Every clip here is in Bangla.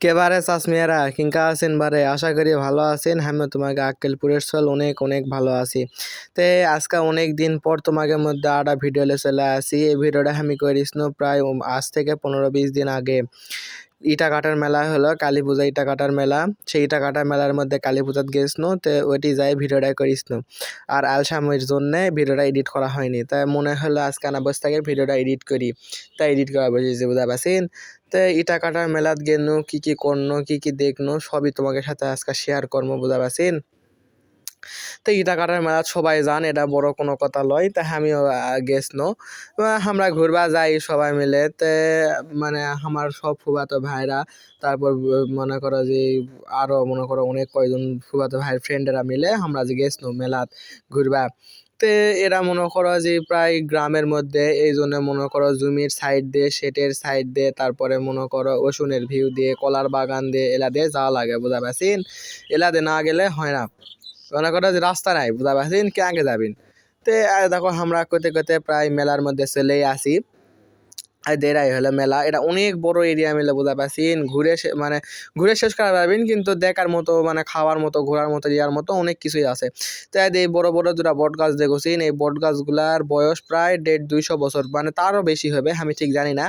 কেবারে চাষমিয়ারা কিংকা আছেন বারে, আশা করি ভালো আছেন। আমি তোমাকে আক্কেলপুরের চল অনেক অনেক ভালো আছি। তে আজকে অনেক দিন পর তোমাকে মধ্যে আটা ভিডিও চলে আসি। এই ভিডিওটা আমি করিস প্রায় আজ থেকে পনেরো, বিশ দিন আগে। ইটা কাটার মেলা হলো, কালী পূজা ইটা কাটার মেলা। সেই ইটা কাটার মেলার মধ্যে কালী পূজাত গেছিল তো ওইটি যাই ভিডিওটা করিস আর আলসামের জন্য ভিডিওটা এডিট করা হয়নি। তাই মনে হলো আজকে আনা বসে ভিডিওটা এডিট করি। তাই এডিট করা বসেছি বুঝা পাচ্ছেন তো ইটা কাটার মেলাত গেলো কী কী করনো, কী কী দেখনো, সবই তোমাকে সাথে আজকে শেয়ার করব বুঝা পারছেন? তো ইটা কাটার মেলা সবাই যান এটা বড় কোনো কথা লয় তাই আমিও গেছনো আমরা ঘুরবা যাই সবাই মিলে, তে মানে আমার সব ফুবাতো ভাইরা, তারপর মনে করো যে, আরও মনে করো অনেক কয়জন ফুবাতো ভাইয়ের ফ্রেন্ডেরা মিলে আমরা যে গেছনো মেলাত ঘুরবা। তে, এরা মনে করো যে, প্রায় গ্রামের মধ্যে, এই জন্য মনে করো জমির সাইড দিয়ে সেটের সাইড দিয়ে, তারপরে মনে করো ওষুনের ভিউ দিয়ে, কলার বাগান দিয়ে, এলা দিয়ে যাওয়া লাগে, বুঝা পারছেন? এলা দিয়ে না গেলে হয় না। মনে করো যে রাস্তা নাই, বুঝা পারছেন কে আগে যাবেন? তে দেখো, আমরা করতে করতে প্রায় মেলার মধ্যে চলেই আসি। দেড়াই হলো মেলা। এটা অনেক বড় এরিয়া মিলে বোঝা পাচ্ছেন ঘুরে মানে ঘুরে শেষ করা পারবেন কিন্তু দেখার মতো মানে খাওয়ার মতো, ঘোরার মতো, ইয়ার মতো অনেক কিছুই আছে। তাই এই বড় বড় দুটা বট গাছ দেখছেন এই বট গাছগুলার বয়স প্রায় দেড় দুইশো বছর। মানে তারও বেশি হবে, আমি ঠিক জানি না।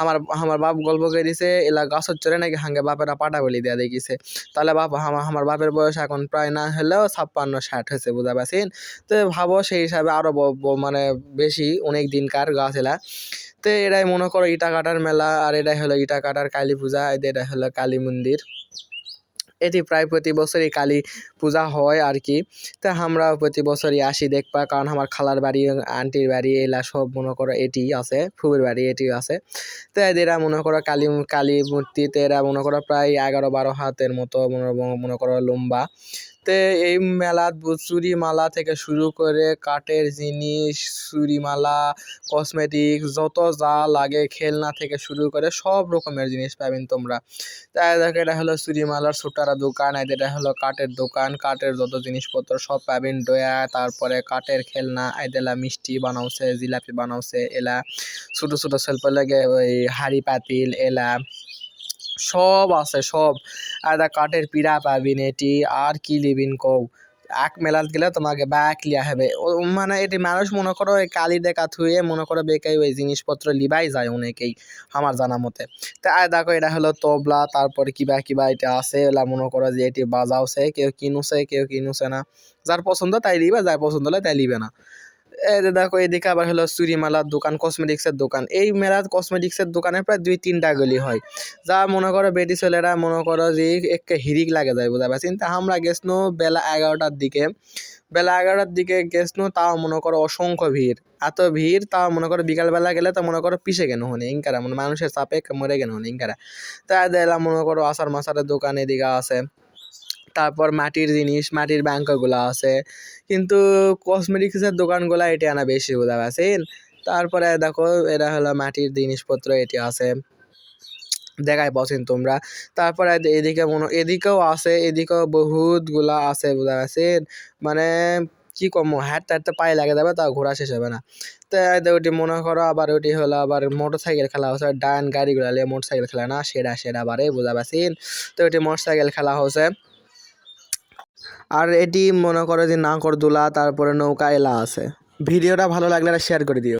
আমার আমার বাপ গল্প করে দিছে, এলা গাছের চড়ে নাকি হাঙ্গে বাপেরা পাটা বলি দেওয়া দেখিছে। তাহলে বাপ, আমার আমার বাপের বয়স এখন প্রায় না হলেও ছাপ্পান্ন, ষাট হয়েছে বুঝা পাচ্ছেন তো ভাবো সেই হিসাবে আরও মানে বেশি, অনেক দিনকার গাছ এলা। তো এটাই মনে করো ইটা কাটার মেলা, আর এটাই হলো ইটা কাটার কালী পূজা, আর এটা হলো কালী মন্দির। এটি প্রায় প্রতি বছরই কালী পূজা হয় আর কি। তা আমরা প্রতি বছরই আসি দেখবা, কারণ আমার খালার বাড়ি, আন্টির বাড়ি, এলা সব মনে করো এটি আছে, ফুবের বাড়ি এটি আছে। তো এরা মনে করো কালী কালী মূর্তিতে এরা মনে করো প্রায় এগারো বারো হাতের মতো মনে করো লম্বা। তে এই মেলাত চুরি মালা থেকে শুরু করে কাঠের জিনিস চুরি মালা কসমেটিক্স যত যা লাগে খেলনা থেকে শুরু করে সব রকমের জিনিস পাবেন তোমরা। তাই দেখো, এটা হলো চুরি মালার ছোটারা দোকান, আর এটা হলো কাঠের দোকান। কাঠের যত জিনিসপত্র সব পাবেন ডয়া তারপরে কাঠের খেলনা এদেলা মিষ্টি বানাওছে জিলাপি বানাওছে এলা। ছোট ছোট শিল্প লাগে ওই হাড়ি পাতিল, এলা। সব আছে, সব। আর দা কাঠের পিড়া পাবিন এটি আর কি লিবিন কও। এক মেলাত গেলে তোমাকে ব্যাক লিয়া হবে। মানে এটি মানুষ মনে করো এই কালি দেখা থুয়ে মনে করো বেকাই ওই জিনিসপত্র লিবাই যায় অনেকেই, আমার জানা মতে। তা আর দেখো, এটা হলো তবলা, তারপরে কিবা কিবা এটা আছে, এলা মনে করো যে এটি বাজাওছে কেউ কিনুছে কেউ কিনুছে না। যার পছন্দ তাই লিবে, যার পছন্দ হলে তাই লিবে না। দেখো, এদিকে আবার হলো চুরিমালার দোকান কসমেটিক্সের দোকান। এই মেলার কসমেটিক্সের দোকানে প্রায় দুই তিনটা গলি হয়। যা মনে করো বেটি ছেলেরা মনে করো যে একে হিরিক লাগে যায়, বোঝা পারছি তা আমরা গেছনো বেলা এগারোটার দিকে। বেলা এগারোটার দিকে গেছনো তাও মনে করো অসংখ্য ভিড়। এত ভিড়, তাও মনে করো বিকালবেলা গেলে তো মনে করো পিছে কেন হনে ইনকারা? মানে মানুষের চাপে মরে কেন হনে ইনকারা? তা এলাম মনে করো আসার মাসারের দোকান এদিকে আছে। তারপর মাটির জিনিস, মাটির ব্যাংকগুলো আছে। কিন্তু কসমেটিক্সের দোকানগুলো এটি আনা বেশি বোঝা পাচ্ছেন তারপরে দেখো, এরা হলো মাটির জিনিসপত্র, এটি আছে। দেখাই পাচ্ছেন তোমরা। তারপরে এদিকে মনে, এদিকেও আছে, এদিকেও বহুতগুলা আছে বোঝা পাচ্ছেন মানে কি কম, হাঁটতে হাঁটতে পায়ে লাগে যাবে, তাও ঘোরা শেষ হবে না। তো ওটি মনে করো, আবার ওটি হলো আবার মোটর সাইকেল খেলা হচ্ছে, ডান গাড়িগুলো নিয়ে মোটর সাইকেল খেলা না, সেরা সেরা বারে বোঝা পাচ্ছেন তো ওটি মোটর সাইকেল খেলা হচ্ছে। আর এটি মনে করো যে নাগরদোলা, তারপরে নৌকা, এলা আছে। ভিডিওটা ভালো লাগলে শেয়ার করে দিও।